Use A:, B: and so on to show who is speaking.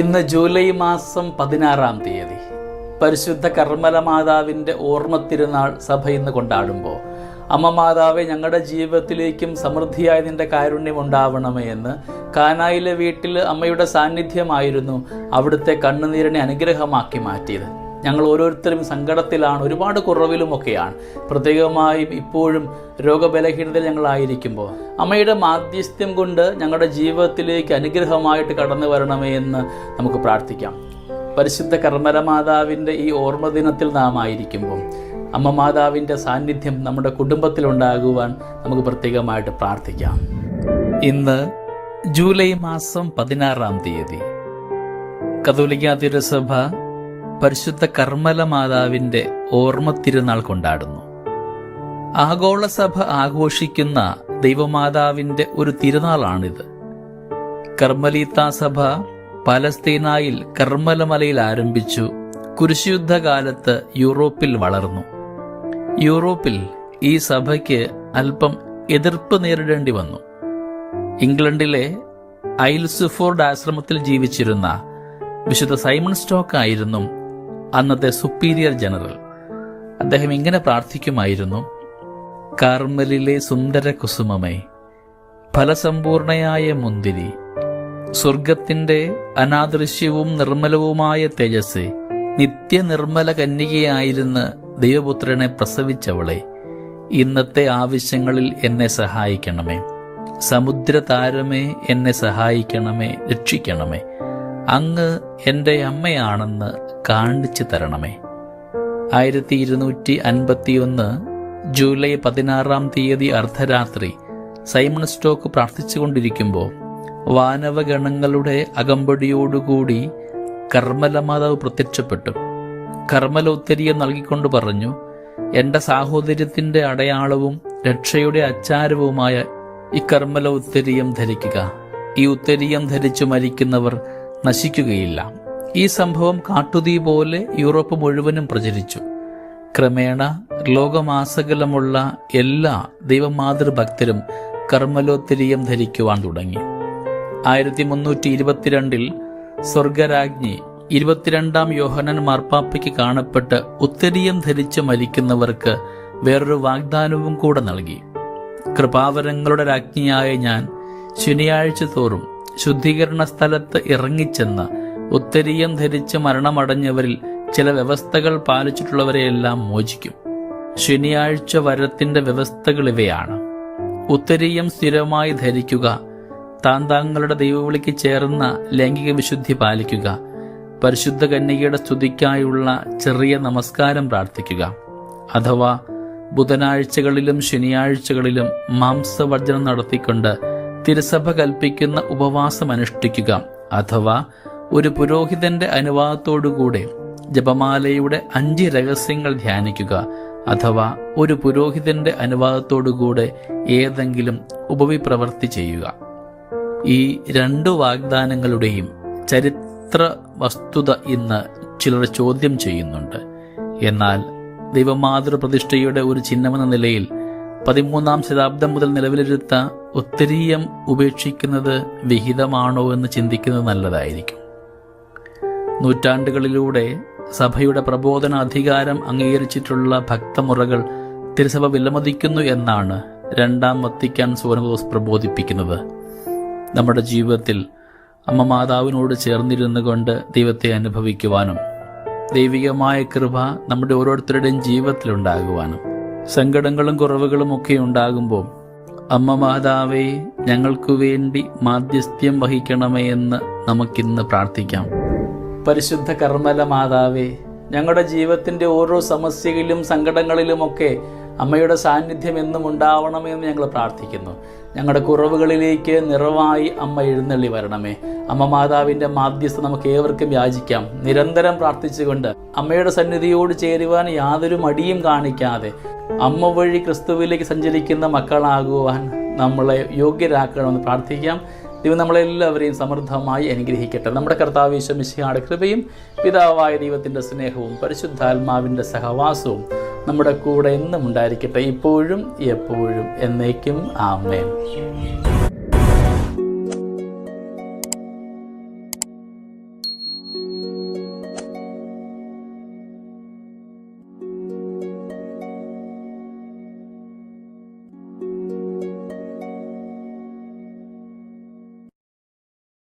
A: ഇന്ന് ജൂലൈ മാസം പതിനാറാം തീയതി. പരിശുദ്ധ കർമ്മല മാതാവിന്റെ ഓർമ്മ തിരുനാൾ സഭ ഇന്ന് കൊണ്ടാടുമ്പോൾ അമ്മ മാതാവെ ഞങ്ങളുടെ ജീവിതത്തിലേക്കും സമൃദ്ധിയായ നിന്റെ കാരുണ്യം ഉണ്ടാവണമേ എന്ന് കാനായിലെ വീട്ടിൽ അമ്മയുടെ സാന്നിധ്യമായിരുന്നു അവിടുത്തെ കണ്ണുനീരിനെ അനുഗ്രഹമാക്കി മാറ്റിയത്. ഞങ്ങൾ ഓരോരുത്തരും സങ്കടത്തിലാണ് ഒരുപാട് കുറവിലുമൊക്കെയാണ്. പ്രത്യേകമായും ഇപ്പോഴും രോഗബലഹീനതയിൽ ഞങ്ങളായിരിക്കുമ്പോൾ അമ്മയുടെ മാധ്യസ്ഥ്യം കൊണ്ട് ഞങ്ങളുടെ ജീവിതത്തിലേക്ക് അനുഗ്രഹമായിട്ട് കടന്നു വരണമേ എന്ന് നമുക്ക് പ്രാർത്ഥിക്കാം. പരിശുദ്ധ കർമ്മര മാതാവിന്റെ ഈ ഓർമ്മ ദിനത്തിൽ നാം ആയിരിക്കുമ്പോൾ അമ്മ മാതാവിന്റെ സാന്നിധ്യം നമ്മുടെ കുടുംബത്തിലുണ്ടാകുവാൻ നമുക്ക് പ്രത്യേകമായിട്ട് പ്രാർത്ഥിക്കാം. ഇന്ന് ജൂലൈ മാസം പതിനാറാം തീയതി കത്തോലിക്ക തിരുസഭ പരിശുദ്ധ കർമ്മല മാതാവിന്റെ ഓർമ്മ തിരുനാൾ കൊണ്ടാടുന്നു. ആഗോള സഭ ആഘോഷിക്കുന്ന ദൈവമാതാവിന്റെ ഒരു തിരുനാളാണിത്. കർമ്മലീത്ത സഭ പലസ്തീനായിൽ കർമ്മലമലയിൽ ആരംഭിച്ചു കുരിശുയുദ്ധകാലത്ത് യൂറോപ്പിൽ വളർന്നു. യൂറോപ്പിൽ ഈ സഭയ്ക്ക് അല്പം എതിർപ്പ് നേരിടേണ്ടി വന്നു. ഇംഗ്ലണ്ടിലെ ഐൽസുഫോർഡ് ആശ്രമത്തിൽ ജീവിച്ചിരുന്ന വിശുദ്ധ സൈമൺ സ്റ്റോക്ക് ആയിരുന്നു അന്നത്തെ സുപ്പീരിയർ ജനറൽ അദ്ദേഹം ഇങ്ങനെ പ്രാർത്ഥിക്കുമായിരുന്നു കാർമലിലെ സുന്ദര കുസുമമേ ഫലസമ്പൂർണയായ മുന്തിരി സ്വർഗത്തിന്റെ അനാദൃശ്യവും നിർമ്മലവുമായ തേജസ് നിത്യനിർമ്മല കന്യകയായിരുന്ന ദൈവപുത്രനെ പ്രസവിച്ചവളെ ഇന്നത്തെ ആവശ്യങ്ങളിൽ എന്നെ സഹായിക്കണമേ സമുദ്ര താരമേ എന്നെ സഹായിക്കണമേ രക്ഷിക്കണമേ അങ്ങ് എന്റെ അമ്മയാണെന്ന് കാണിച്ചു തരണമേ. ആയിരത്തി ഇരുന്നൂറ്റി അൻപത്തിയൊന്ന് ജൂലൈ പതിനാറാം തീയതി അർദ്ധരാത്രി സൈമൺ സ്റ്റോക്ക് പ്രാർത്ഥിച്ചുകൊണ്ടിരിക്കുമ്പോൾ വാനവഗണങ്ങളുടെ അകമ്പടിയോടുകൂടി കർമ്മല മാതാവ് പ്രത്യക്ഷപ്പെട്ടു. കർമ്മല ഉത്തരീയം നൽകിക്കൊണ്ട് പറഞ്ഞു എന്റെ സാഹോദര്യത്തിന്റെ അടയാളവും രക്ഷയുടെ അച്ചാരവുമായ ഈ കർമ്മല ഉത്തരീയം ധരിക്കുക. ഈ ഉത്തരീയം ധരിച്ചു മരിക്കുന്നവർ നശിക്കുകയില്ല. ഈ സംഭവം കാട്ടുതീ പോലെ യൂറോപ്പ് മുഴുവനും പ്രചരിച്ചു. ക്രമേണ ലോകമാസകലമുള്ള എല്ലാ ദൈവമാതൃഭക്തരും കർമ്മലോത്തരീയം ധരിക്കുവാൻ തുടങ്ങി. ആയിരത്തി മുന്നൂറ്റി ഇരുപത്തിരണ്ടിൽ സ്വർഗരാജ്ഞി ഇരുപത്തിരണ്ടാം യോഹനൻ മാർപ്പാപ്പയ്ക്ക് കാണപ്പെട്ട് ഉത്തരീയം ധരിച്ച് മരിക്കുന്നവർക്ക് വേറൊരു വാഗ്ദാനവും കൂടെ നൽകി. കൃപാവരങ്ങളുടെ രാജ്ഞിയായ ഞാൻ ശനിയാഴ്ച തോറും ശുദ്ധീകരണ സ്ഥലത്ത് ഇറങ്ങിച്ചെന്ന് ഉത്തരീയം ധരിച്ച് മരണമടഞ്ഞവരിൽ ചില വ്യവസ്ഥകൾ പാലിച്ചിട്ടുള്ളവരെയെല്ലാം മോചിക്കും. ശനിയാഴ്ച വരത്തിന്റെ വ്യവസ്ഥകൾ ഇവയാണ്. ഉത്തരീയം സ്ഥിരമായി ധരിക്കുക താൻ താങ്കളുടെ ദൈവവിളിക്ക് ചേർന്ന ലൈംഗിക വിശുദ്ധി പാലിക്കുക പരിശുദ്ധ കന്യകയുടെ സ്തുതിക്കായുള്ള ചെറിയ നമസ്കാരം പ്രാർത്ഥിക്കുക. അഥവാ ബുധനാഴ്ചകളിലും ശനിയാഴ്ചകളിലും മാംസവർജനം നടത്തിക്കൊണ്ട് തിരുസഭ കൽപ്പിക്കുന്ന ഉപവാസം അനുഷ്ഠിക്കുക അഥവാ ഒരു പുരോഹിതന്റെ അനുവാദത്തോടുകൂടെ ജപമാലയുടെ അഞ്ച് രഹസ്യങ്ങൾ ധ്യാനിക്കുക അഥവാ ഒരു പുരോഹിതന്റെ അനുവാദത്തോടുകൂടെ ഏതെങ്കിലും ഉപവിപ്രവർത്തി ചെയ്യുക. ഈ രണ്ടു വാഗ്ദാനങ്ങളുടെയും ചരിത്ര വസ്തുത ഇന്ന് ചിലർ ചോദ്യം ചെയ്യുന്നുണ്ട്. എന്നാൽ ദൈവമാതൃ പ്രതിഷ്ഠയുടെ ഒരു ചിഹ്നമെന്ന നിലയിൽ പതിമൂന്നാം ശതാബ്ദം മുതൽ നിലവിലിരുത്ത ഉത്തരീയം ഉപേക്ഷിക്കുന്നത് വിഹിതമാണോ എന്ന് ചിന്തിക്കുന്നത് നല്ലതായിരിക്കും. നൂറ്റാണ്ടുകളിലൂടെ സഭയുടെ പ്രബോധന അധികാരം അംഗീകരിച്ചിട്ടുള്ള ഭക്തമുറകൾ തിരുസഭ വിലമതിക്കുന്നു എന്നാണ് രണ്ടാം വത്തിക്കാൻ സുവർണദോസ് പ്രബോധിപ്പിക്കുന്നത്. നമ്മുടെ ജീവിതത്തിൽ അമ്മ മാതാവിനോട് ചേർന്നിരുന്നു കൊണ്ട് ദൈവത്തെ അനുഭവിക്കുവാനും ദൈവികമായ കൃപ നമ്മുടെ ഓരോരുത്തരുടെയും ജീവിതത്തിലുണ്ടാകുവാനും സങ്കടങ്ങളും കുറവുകളും ഒക്കെ ഉണ്ടാകുമ്പോൾ അമ്മ മാതാവേ ഞങ്ങൾക്കു വേണ്ടി മാധ്യസ്ഥ്യം വഹിക്കണമേ എന്ന് നമുക്കിന്ന് പ്രാർത്ഥിക്കാം. പരിശുദ്ധ കർമ്മല മാതാവേ ഞങ്ങളുടെ ജീവിതത്തിന്റെ ഓരോ സമസ്യയിലും സങ്കടങ്ങളിലുമൊക്കെ അമ്മയുടെ സാന്നിധ്യം എന്നും ഉണ്ടാവണമെന്ന് ഞങ്ങൾ പ്രാർത്ഥിക്കുന്നു. ഞങ്ങളുടെ കുറവുകളിലേക്ക് നിറവായി അമ്മ എഴുന്നള്ളി വരണമേ. അമ്മ മാതാവിന്റെ മാധ്യസ്ഥ നമുക്ക് ഏവർക്കും യാചിക്കാം. നിരന്തരം പ്രാർത്ഥിച്ചുകൊണ്ട് അമ്മയുടെ സന്നിധിയോട് ചേരുവാൻ യാതൊരു മടിയും കാണിക്കാതെ അമ്മ വഴി ക്രിസ്തുവിലേക്ക് സഞ്ചരിക്കുന്ന മക്കളാകുവാൻ നമ്മളെ യോഗ്യരാക്കണമെന്ന് പ്രാർത്ഥിക്കാം. ദൈവം നമ്മളെല്ലാവരെയും സമൃദ്ധമായി അനുഗ്രഹിക്കട്ടെ. നമ്മുടെ കർത്താവ് ഈശ്വമിശിയുടെ കൃപയും പിതാവായ ദൈവത്തിന്റെ സ്നേഹവും പരിശുദ്ധാത്മാവിന്റെ സഹവാസവും നമ്മുടെ കൂടെ എന്നും ഉണ്ടായിരിക്കട്ടെ. ഇപ്പോഴും എപ്പോഴും എന്നേക്കും. ആമേൻ.